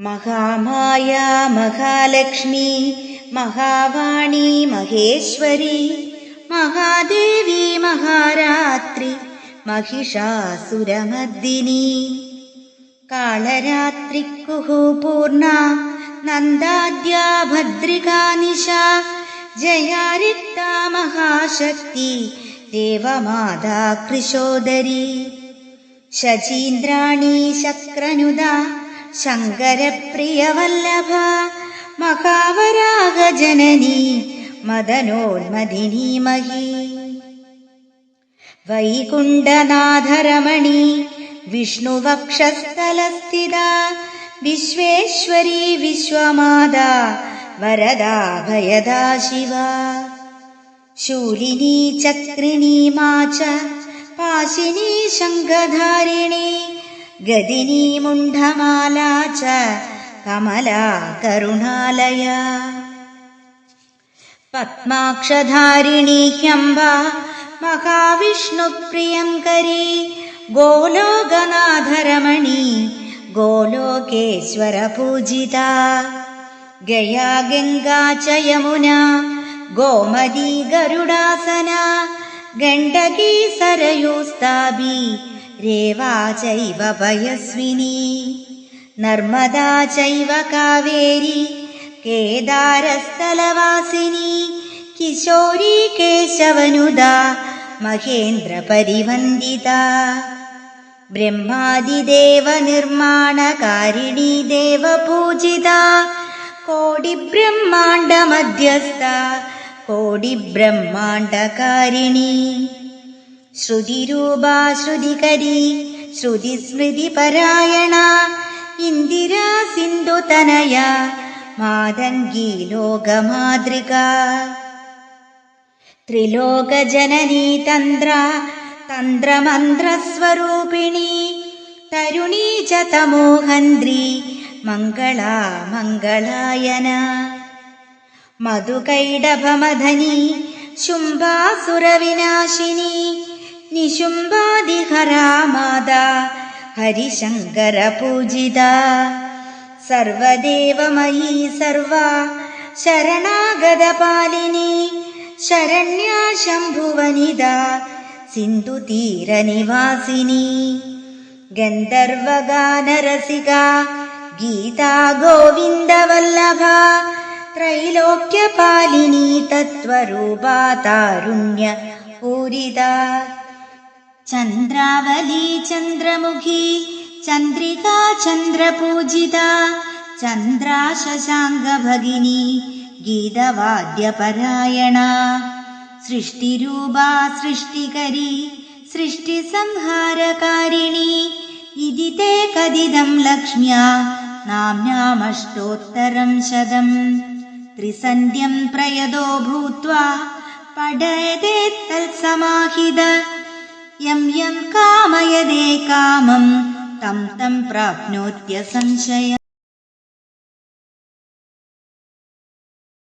महामाया महालक्ष्मी महावाणी महेश्वरी महादेवी महारात्रि महिषासुरमर्दिनी। कालरात्रिकुः पूर्णा नन्दाद्या भद्रिकानिशा जया रिक्ता महाशक्ति देवमाता कृशोदरी। शचीन्द्राणी शक्रनुदा शङ्करप्रियवल्लभ महावरागजननी मदनोन्मदिनी मही वैकुण्डनाथरमणि विष्णुवक्षस्थलस्थिता विश्वेश्वरी विश्वमादा वरदा भयदा शिवा शूलिनी चक्रिणी मा च पाशिनी शङ्खधारिणी गदिनी मुण्डमाला च कमला करुणालया पद्माक्षधारिणी ह्यम्बा महाविष्णुप्रियङ्करी गोलोकनाथरमणी गोलोकेश्वरपूजिता गया गङ्गा च यमुना गोमदी गरुडासना गण्डकी सरयुस्ताबी रेवा चैव पयस्विनी नर्मदा चैव कावेरी केदारस्थलवासिनी किशोरी केशवनुदा महेन्द्रपरिवन्दिता ब्रह्मादिदेवनिर्माणकारिणी देवपूजिता कोटिब्रह्माण्डमध्यस्था कोटिब्रह्माण्डकारिणी श्रुतिरूपा श्रुतिकरी श्रुतिस्मृतिपरायणा इन्दिरा सिन्धुतनया मादङ्गी लोकमातृका। त्रिलोकजननी तन्त्रमन्त्रस्वरूपिणी तरुणी च तमोहन्द्री मङ्गला मङ्गलायना। मधुकैडभमधनी शुम्भासुरविनाशिनी निशुम्बादिहरा मादा हरिशङ्करपूजिता। सर्वदेवमयी सर्वा शरणागतपालिनी शरण्या शम्भुवनिदा सिन्धुतीरनिवासिनी। गन्धर्वगानरसिका गीता गोविन्दवल्लभा त्रैलोक्यपालिनी तत्त्वरूपा तारुण्य पूरिता चन्द्रावली चन्द्रमुखी चन्द्रिका चन्द्रपूजिता चन्द्रा शशाङ्गभगिनी गीतवाद्यपरायणा सृष्टिरूपा सृष्टिकरी सृष्टिसंहारकारिणी इति ते कदिदं लक्ष्म्या नाम्नामष्टोत्तरं शतम्। त्रिसन्ध्यं प्रयदो भूत्वा पठयते तत्समाहित यं यं कामयदे कामं तं तं प्राप्नोत्य संशय